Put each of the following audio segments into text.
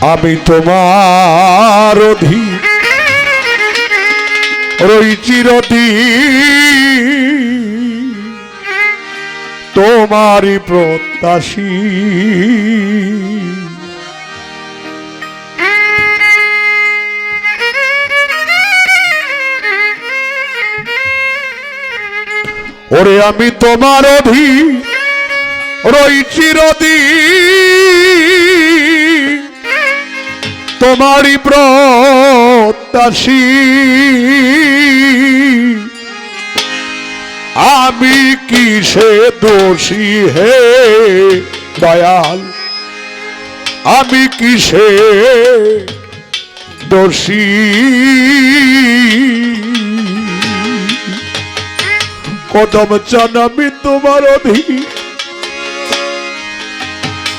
আমি তোমার অধীন। রই চিরদিন। তোমারই প্রত্যাশী। ওরে আমি তোমার অধীন। রই চিরদিন। তোমারই প্রত্যাশী। আমি কিসে দোষী হে দয়াল? আমি কিসে দোষী? কদম চান আমি তোমার অধীন।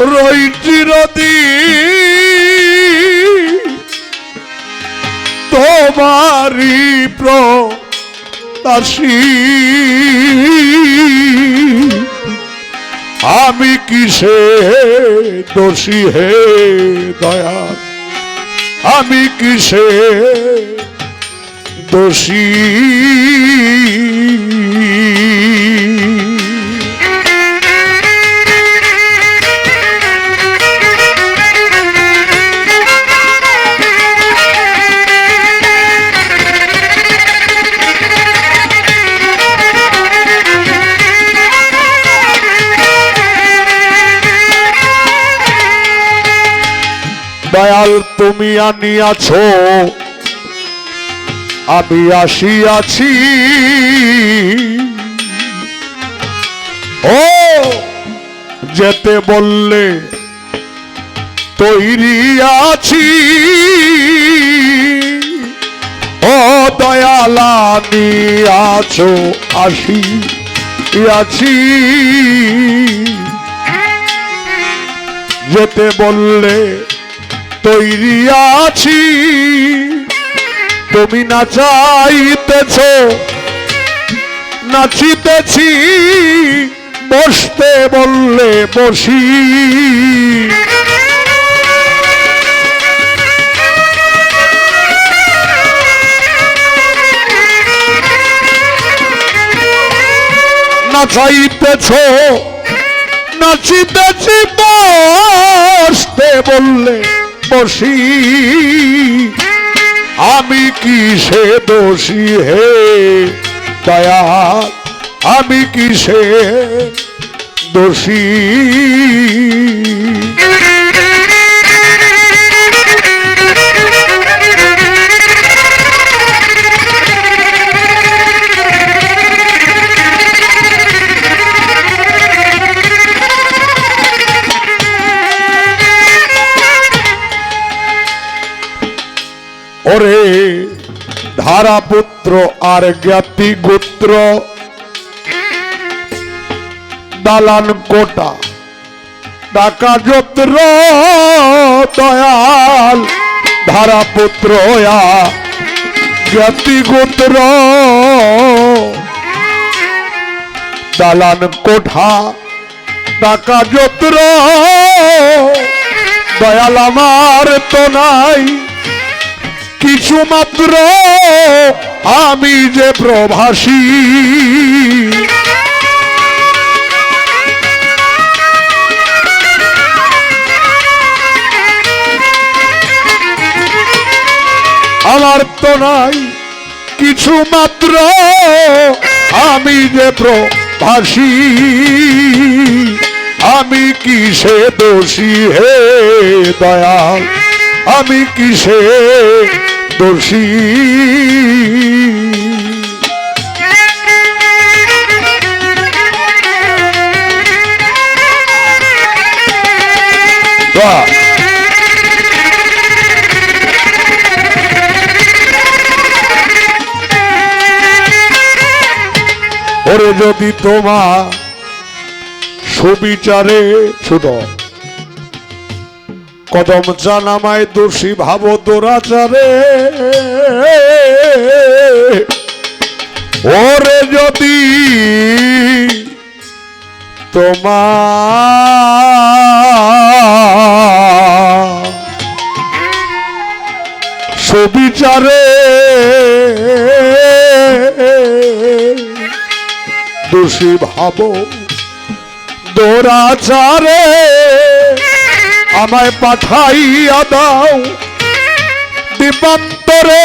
রই চিরদিন। তোমারি প্রতাসী আমি কিসে দোষী হে দয়া আমি কিসে দোষী? তুমি আনিয়াছ, আমি আসিয়াছি। ও, যেতে বললে তৈরি আছি। ও, দয়াল আনিয়াছ আসি আছি যেতে বললে তৈরি আছি। তুমি না চাইতেছ নাচিতেছি বসতে বললে বসি। না চাইতেছ নাচিতেছি বসতে বললে বসি আমি কি সে দোষী হে? দয়া আমি কি সে দোষী? ওরে ধারাপুত্র আর জ্ঞাতি গোত্র। দালান কোটা, ডাকা যত্র, দয়াল। ধারাপুত্র জ্ঞাতি গোত্র। দালান কোঠা, ডাকা যত্র। দয়াল আমার তো নাই। কিছু মাত্র আমি যে প্রভাসী আমার তো নাই কিছু মাত্র আমি যে প্রভাসী আমি কিসে দোষী হে দয়াল? আমি কিসে দোষী! ওরে যদি তোমা সুবিচারে ছোট কদম জানামায় দোষী ভাব দোরাচারে। ওরে যদি তোমার দোষী ভাব দোরাচারে। আমায় পাঠাইয়া দাও। দীপান্তরে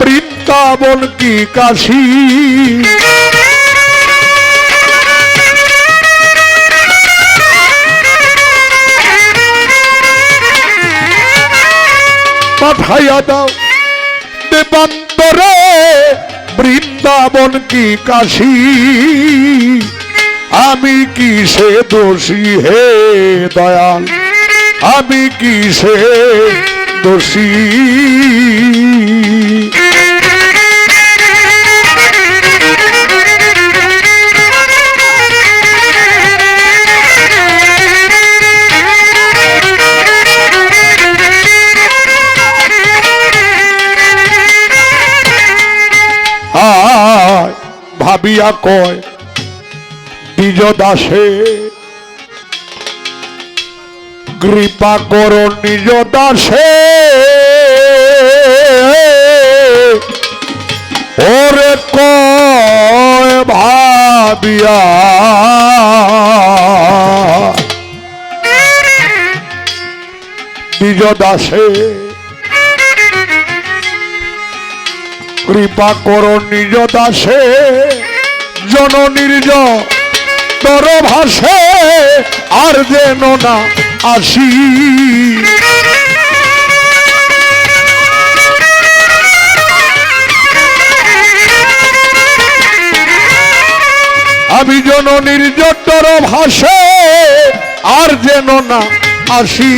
বৃন্দাবন কি কাশী? পাঠাইয়া দাও। দেবান্তরে বৃন্দাবন কি কাশী? আমি কি সে দোষী হে দয়াল? আমি কি সে দোষী ভাবিয়া কয় দ্বিজ দাসে কৃপা কর নিজ দাসে ওরে কয় ভাবিয়া। নিজ দাসে কৃপা করো নিজ দাসে জননির্জ তর ভাসে আর যেন না আসি। আমি জননীর জটর ভাসে আর যেন না আসি।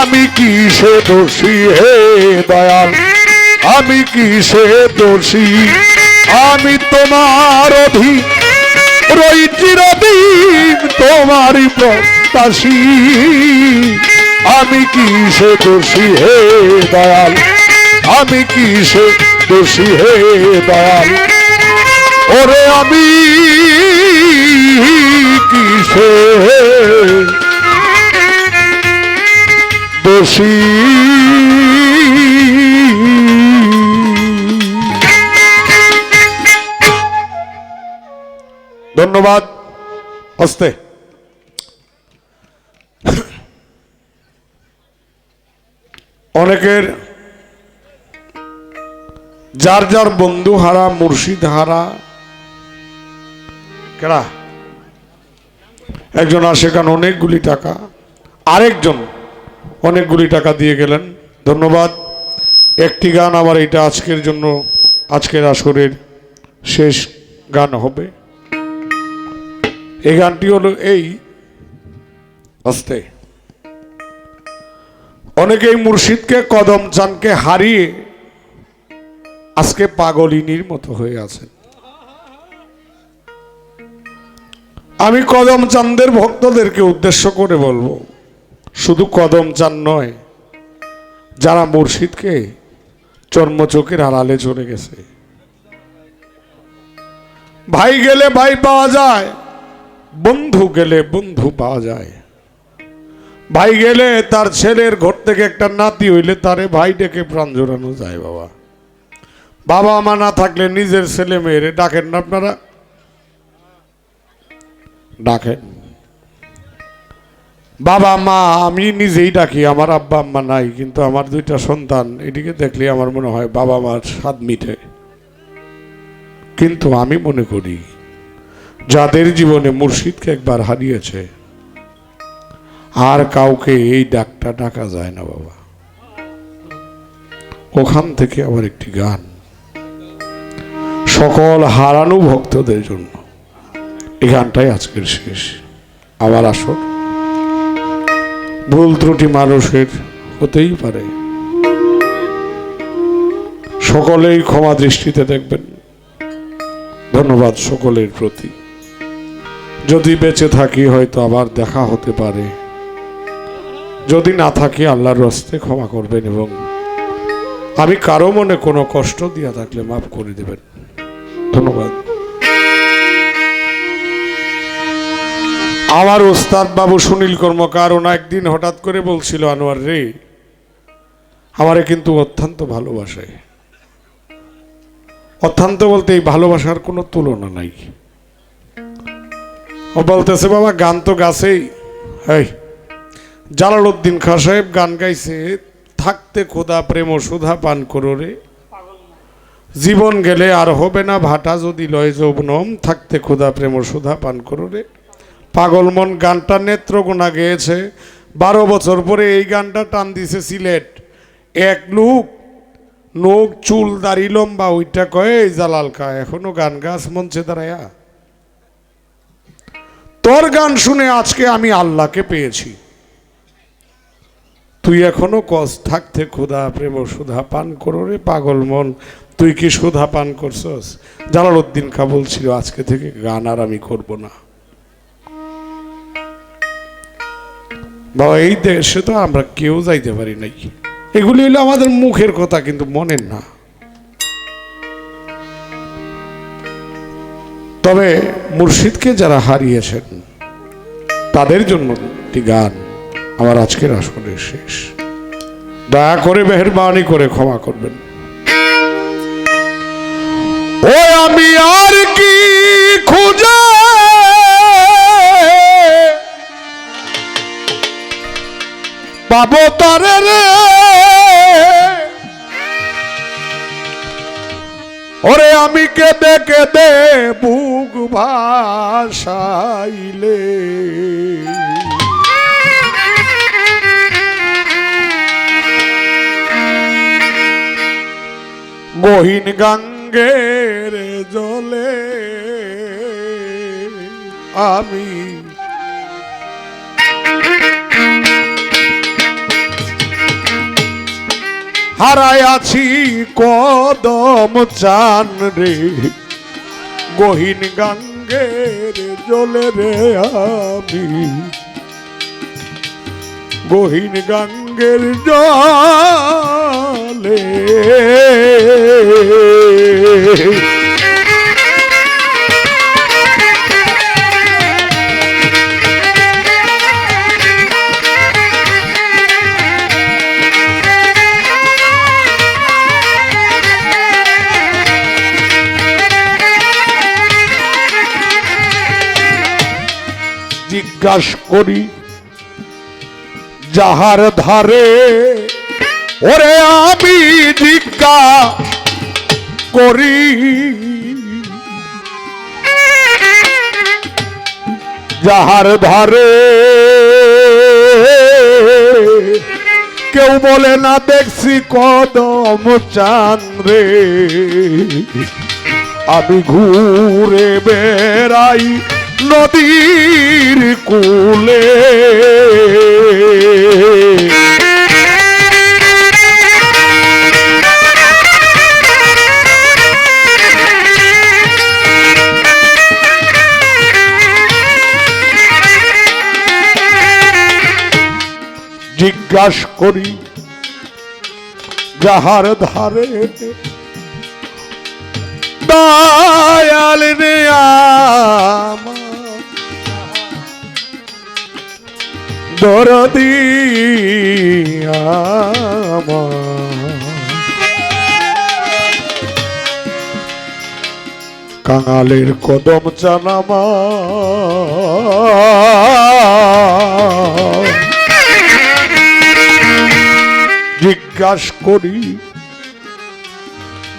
আমি কি সে দোষী হে দয়াল? আমি কি সে দোষী? আমি তোমার অধীন রই চিরদিন তোমারই প্রত্যাশী। আমি কি সে দোষী হে দয়াল? আমি কি সে দোষী হে দয়াল? ওরে আমি কি সে দোষী? ধন্যবাদ। হস্তে। অনেকের যার যার বন্ধু হারা মুর্শিদ হারা কেরা? একজন আসে কান অনেকগুলি টাকা, আরেকজন অনেকগুলি টাকা দিয়ে গেলেন। ধন্যবাদ। একটি গান আবার এটা আজকের জন্য, আজকের আসরের শেষ গান হবে। এই গানটি হলো এই আস্তে অনেকেই মুর্শিদকে, কদম চানকে হারিয়ে আজকে পাগলিনীর মতো হয়ে আছেন। আমি কদম চান্দের ভক্তদেরকে উদ্দেশ্য করে বলব, শুধু কদম চান নয়, যারা মুর্শিদকে চর্মচোখের আড়ালে চলে গেছে। ভাই গেলে ভাই পাওয়া যায় বন্ধু গেলে বন্ধু পাওয়া যায়। ভাই গেলে তার ছেলের ঘর থেকে একটা নাতি হইলে তারে ভাই ডেকে প্রাণ জোড়ানো যায় বাবা। বাবা মা না থাকলে নিজের ছেলে মেয়েরে ডাকেন না আপনারা? ডাকেন। বাবা মা, আমি নিজেই ডাকি, আমার আব্বা আম্মা নাই, কিন্তু আমার দুইটা সন্তান, এদিকে দেখলে আমার মনে হয় বাবা মার স্বাদ মিটে কিন্তু আমি মনে করি যাদের জীবনে মুর্শিদকে একবার হারিয়েছে, আর কাউকে এই ডাকটা ডাকা যায় না বাবা। ওখান থেকে আবার একটি গান। সকল হারানো ভক্তদের জন্য এই গানটাই আজকের শেষ। আবার আসর ভুল ত্রুটি মানুষের হতেই পারে। সকলেই ক্ষমা দৃষ্টিতে দেখবেন। ধন্যবাদ সকলের প্রতি। যদি বেঁচে থাকি হয়তো আবার দেখা হতে পারে। যদি না থাকি আল্লাহর রস্তে ক্ষমা করবেন এবং আমি কারও মনে কোনো কষ্ট দিয়া থাকলে মাফ করে দেবেন। ধন্যবাদ। আমার ওস্তাদ বাবু সুনীল কর্মকার ওনা একদিন হঠাৎ করে বলছিল, আনোয়ার রে, আমারে কিন্তু অত্যন্ত ভালোবাসে। অত্যন্ত বলতে এই ভালোবাসার কোনো তুলনা নাই। ও বলতেছে, বাবা, গান তো গাছেই। এই জালাল উদ্দিন খাঁ সাহেব গান গাইছে, থাকতে খোদা প্রেম সুধা পান করো রে। জীবন গেলে আর হবে না ভাটা, যদি লয় যৌবনম থাকতে খোদা প্রেম সুধা পান করো রে। পাগল মন গানটা নেত্রকোনা গেয়েছে। বারো বছর পরে এই গানটা টান দিছে সিলেট। এক লোক নোক চুল, দাড়ি লম্বা, ওইটা কয়ে জালাল কা এখনও গান গাছ মঞ্চে দাঁড়ায়া। তোর গান শুনে আজকে আমি আল্লাহকে পেয়েছি। তুই এখনও কস থাকতে ক্ষুধা প্রেম, সুধা পান করো রে পাগল মন। তুই কি সুধা পান করছস? জালাল উদ্দিন খা বলছিল আজকে থেকে গান আর আমি করব না। বাবা, এই দেশে তো আমরা কেউ যাইতে পারি নাই। এগুলি হলো আমাদের মুখের কথা, কিন্তু মনের না। তবে মুর্শিদকে যারা হারিয়েছেন, তাদের জন্য একটি গান আমার আজকের আসনের শেষ। দয়া করে মেহরবানি করে ক্ষমা করবেন। ও আমি আর কি খুঁজে? পাবো তারে রে আমি কেঁদে কেঁদে বুক ভাসাইলে। গহীন গঙ্গের জলে আমি হারাই আছি কদম চান রে। গহীন গঙ্গের জলে রে আমি। গহীন গাঙ্গের জলে। জিজ্ঞাস করি, যাহার ধারে ওরে আমি জিজ্ঞাস করি? যাহার ধারে কেউ বলে না, দেখছি কদম চান রে। আমি ঘুরে বেড়াই নদীর কূলে। জিজ্ঞাস করি যাহার ধারে দয়াল রে দরদি কাঙালের কদম জানামা। জিজ্ঞাস করি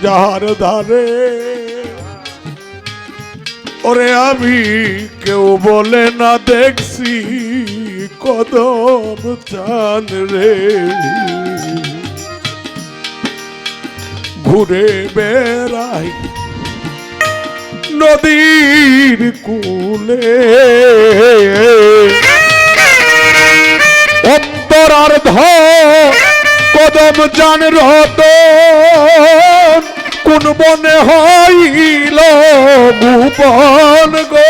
যাহার ধারে। ওরে আমি কেউ বলে না দেখছি। কদম চান রে। ঘুরে বেড়াই নদীর কূলে। অন্তরার্ধ কদম জান রতন, কোন বনে হইল গোপন গো।